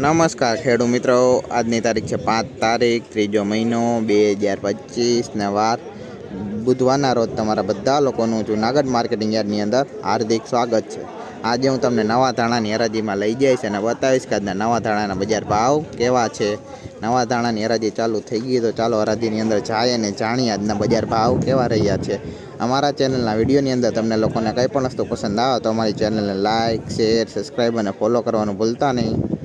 નમસ્કાર, ખેડૂત મિત્રો. આજની તારીખ છે પાંચ તારીખ, ત્રીજો મહિનો, બે હજાર પચીસને વાર બુધવારના રોજ તમારા બધા લોકોનું જુનાગઢ માર્કેટિંગ યાર્ડની અંદર હાર્દિક સ્વાગત છે. આજે હું તમને નવા ધાણાની હરાજીમાં લઈ જઈશ અને બતાવીશ કે આજના નવા ધાણાના બજાર ભાવ કેવા છે. નવા ધાણાની હરાજી ચાલુ થઈ ગઈ તો ચાલો હરાજીની અંદર જાય અને જાણીએ આજના બજાર ભાવ કેવા રહ્યા છે. અમારા ચેનલના વિડીયોની અંદર તમને લોકોને કંઈ પણ વસ્તુ પસંદ આવે તો અમારી ચેનલને લાઇક શેર, સબસ્ક્રાઈબ અને ફોલો કરવાનું ભૂલતા નહીં.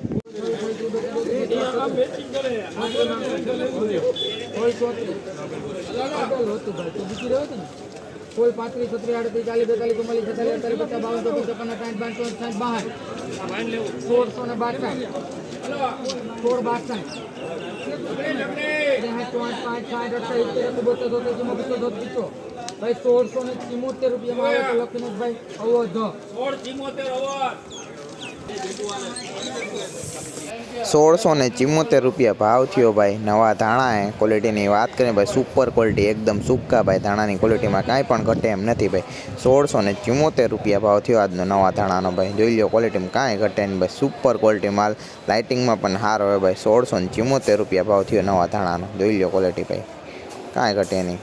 કોઈ પાંત્રીસ, છત્રીસ, આડત્રીસ, ચાલીસ, બેતાલીસ, ચુમ્માલીસ, છેતાલીસ, અડતાલીસ, પચાસ, બાવન ચોપન છપ્પન સાઠ પાંચસો સાઠ બહાર સોળસો ને બાસઠ. સોળ, બાસઠ. ભાઈ, સોળસો ને ચિમોતેર રૂપિયામાં આવે તો લખીને ભાઈ અવધ સોળસો ને ચિમ્મોતેર રૂપિયા ભાવ થયો ભાઈ. નવા ધાણા એ ક્વોલિટીની વાત કરીએ ભાઈ સુપર ક્વોલિટી એકદમ સૂકા ભાઈ. ધાણાની ક્વોલિટીમાં કાંઈ પણ ઘટે એમ નથી ભાઈ. સોળસો ને ચિમ્મોતેર રૂપિયા ભાવ થયો આજનો નવા ધાણાનો ભાઈ. જોઈ લો ક્વોલિટીમાં કાંઈ ઘટે નહીં ભાઈ. સુપર ક્વોલિટી માલ. લાઇટિંગમાં પણ સારો હોય ભાઈ. સોળસો ને ચિમ્મોતેર રૂપિયા ભાવ થયો નવા ધાણાનો. જોઈ લો ક્વોલિટી ભાઈ. કાંઈ ઘટે નહીં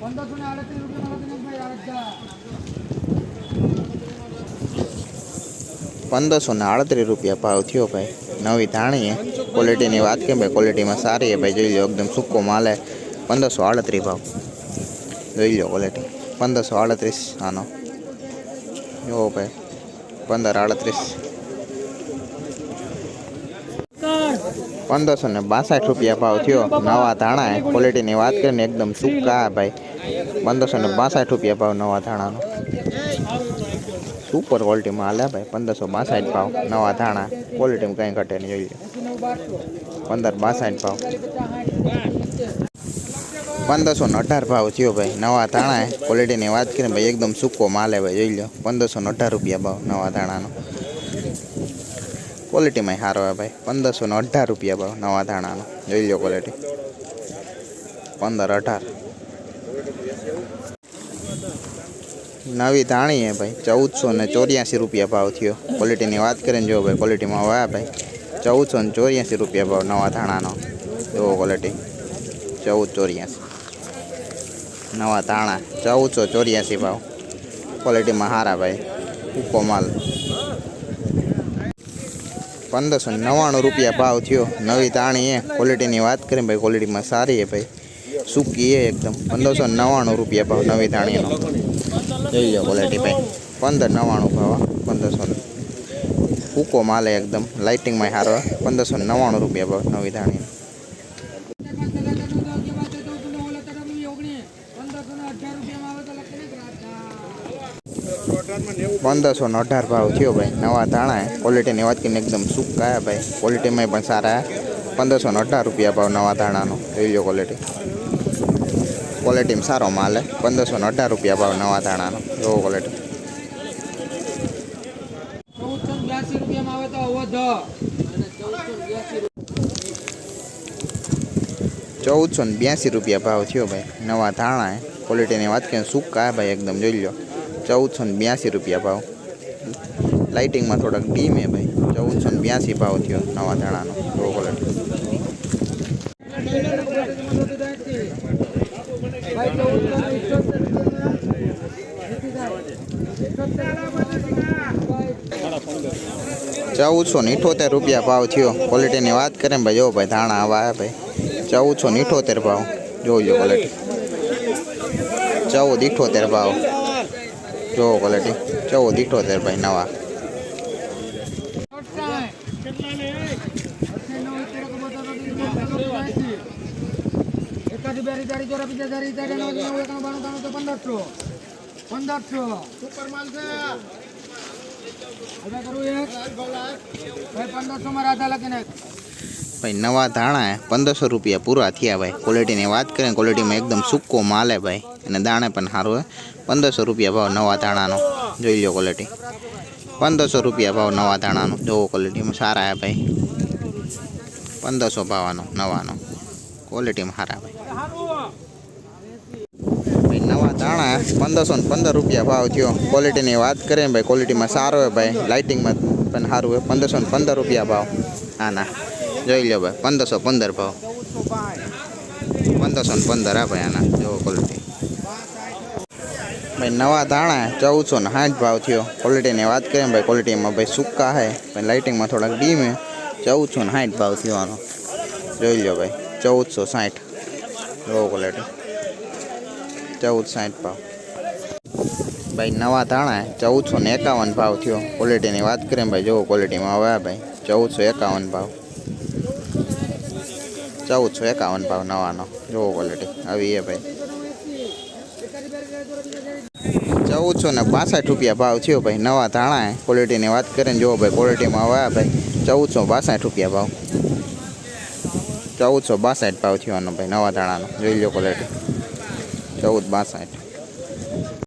પંદરસો ને આડત્રીસ રૂપિયા ભાઈ અડધા પંદરસો ને આડત્રીસ રૂપિયા ભાવ થયો ભાઈ. નવી ધાણીએ. ક્વોલિટીની વાત કેમ ભાઈ ક્વોલિટીમાં સારી છે ભાઈ. જોઈ લો, એકદમ સૂકો માલ હે પંદરસો આડત્રીસ ભાવ. જોઈ લો ક્વોલિટી પંદરસો આડત્રીસ આનો. જો ભાઈ, પંદર આડત્રીસ. પંદરસો ને બાસઠ રૂપિયા ભાવ થયો. નવા ધાણા ક્વોલિટીની વાત કરીને એકદમ સૂકા ભાઈ. પંદરસો ને બાસઠ રૂપિયા ભાવ નવા ધાણાનો. સુપર ક્વોલિટીમાં હાલે ભાઈ, પંદરસો બાસઠ ભાવ. નવા ધાણા ક્વોલિટીમાં કંઈ ઘટે નહીં, જોઈએ. પંદર બાસઠ ભાવ. પંદરસો ને અઢાર ભાવ થયો ભાઈ, નવા ધાણા ક્વોલિટીની વાત કરીએ ભાઈ, એકદમ સૂકો માલ ભાઈ, જોઈ લો. પંદરસો ને અઢાર રૂપિયા ભાવ, નવા ધાણાનો. ક્વોલિટીમાં સારો હે ભાઈ, પંદરસો ને અઢાર રૂપિયા ભાવ, નવા ધાણાનો. જોઈ લો ક્વોલિટી પંદર અઢાર. નવી ધાણી હે ભાઈ ચૌદસો ને ચોર્યાસી રૂપિયા ભાવ થયો ક્વોલિટીની વાત કરીએ ને જો ભાઈ ક્વોલિટીમાં વાયા ભાઈ ચૌદસો ને ચોર્યાસી રૂપિયા ભાવ નવા ધાણાનો જુઓ ક્વોલિટી ચૌદ ચોર્યાસી નવા ધાણા ચૌદસો ચોર્યાસી ભાવ ક્વોલિટીમાં સારા ભાઈ ઉકો માલ પંદરસો ને નવ્વાણું રૂપિયા ભાવ થયો નવી ધાણી એ ક્વોલિટીની વાત કરીએ ભાઈ ક્વોલિટીમાં સારી છે ભાઈ સૂકી એ એકદમ પંદરસો ને નવ્વાણું રૂપિયા ભાવ નવી ધાણીનો જોઈ જાઓ ક્વોલિટી ભાઈ. પંદર નવ્વાણું ભાવ પંદરસો ફૂકો માલે એકદમ. લાઇટિંગમાં સારો પંદરસો નવ્વાણું રૂપિયા ભાવ નવી ધાણી. પંદરસો ને અઢાર ભાવ થયો ભાઈ. નવા ધાણા ક્વોલિટીની વાત કરીને એકદમ સૂકા ભાઈ. ક્વોલિટીમાં પણ સારા. પંદરસો ને અઢાર રૂપિયા ભાવ નવા ધાણાનો. જોઈ ક્વોલિટી ક્વોલિટીમાં સારો માલ હે પંદરસો ને અઢાર રૂપિયા ભાવ નવા ધાણાનો જોવો ક્વોલિટી ચૌદસો ને બ્યાસી રૂપિયામાં આવે તો અવધ ચૌદસો ને બ્યાસી રૂપિયા ભાવ થયો ભાઈ નવા ધાણા હે ક્વોલિટીની વાત કરીએ સૂકા હે ભાઈ એકદમ જોઈ લો ચૌદસો ને બ્યાસી રૂપિયા ભાવ લાઇટિંગમાં થોડાક ડીમ હે ભાઈ ચૌદસો ને બ્યાસી ભાવ થયો નવા ધાણાનો જોવો ક્વોલિટી ભાઈ ચૌદસો ને ઇઠ્યોતેર ચૌદસો ને ઇઠોતેર રૂપિયા ભાવ થયો ક્વોલિટીની વાત કરીએ ને ભાઈ જો ભાઈ ધાણા આવા હે ભાઈ ચૌદસો ને ઇઠોતેર ભાવ જોજો ક્વોલિટી ચૌદ ઇઠોતેર ભાવ જોવો ક્વોલિટી ચૌદ ઇઠોતેર ભાઈ નવા એકાદી બેરી ચારી ચારી નવ નવ એકાણું બાણું ત્રાણું તો પંદરસો પંદરસો સુપર માલ છે ભાઈ નવા ધાણા પંદરસો રૂપિયા પૂરા થયા ભાઈ ક્વોલિટીની વાત કરીએ ક્વોલિટીમાં એકદમ સૂકો માલ હે ભાઈ અને દાણે પણ સારું હે પંદરસો રૂપિયા ભાવ નવા ધાણાનો જોઈ લો ક્વોલિટી પંદરસો રૂપિયા ભાવ નવા ધાણાનો જોવો ક્વોલિટીમાં સારા હે ભાઈ પંદરસો ભાવનો નવાનો ક્વોલિટીમાં સારા ભાઈ ભાઈ નવા ધાણા પંદરસો ને પંદર રૂપિયા ભાવ થયો ક્વોલિટીની વાત કરીએ ને ભાઈ ક્વોલિટીમાં સારો હોય ભાઈ લાઇટિંગમાં પણ સારું હોય પંદરસો ને પંદર રૂપિયા ભાવ હા ના જોઈ લો ભાઈ પંદરસો પંદર ભાવ પંદરસો ને પંદર હા ભાઈ આના જોવો ક્વોલિટી ભાઈ નવા ધાણા ચૌદસો ને સાઠ ભાવ થયો ક્વોલિટીની વાત કરીએ ને ભાઈ ક્વોલિટીમાં ભાઈ સૂકા છે પણ લાઇટિંગમાં થોડાક ડીમ છે ચૌદસો ને સાઠ ભાવ થયો આનો જોઈ લો ભાઈ ચૌદસો સાઠ લો ક્વોલિટી ચૌદ સાઠ ભાવ ભાઈ નવા ધાણા ચૌદસો ને એકાવન ભાવ થયો ક્વોલિટીની વાત કરીએ ને ભાઈ જોવો ક્વોલિટીમાં હવે આ ભાઈ ચૌદસો એકાવન ભાવ ચૌદસો એકાવન ભાવ નવાનો જોવો ક્વોલિટી આવી એ ભાઈ ચૌદસો ને બાસઠ રૂપિયા ભાવ થયો ભાઈ નવા ધાણા ક્વોલિટીની વાત કરીએ ને જોવો ભાઈ ક્વોલિટીમાં હવે આ ભાઈ ચૌદસો બાસઠ રૂપિયા ભાવ ચૌદસો બાસઠ ભાવ થયો ભાઈ નવા ધાણાનો. જોઈ લો ક્વોલિટી ચૌદ બાસઠ.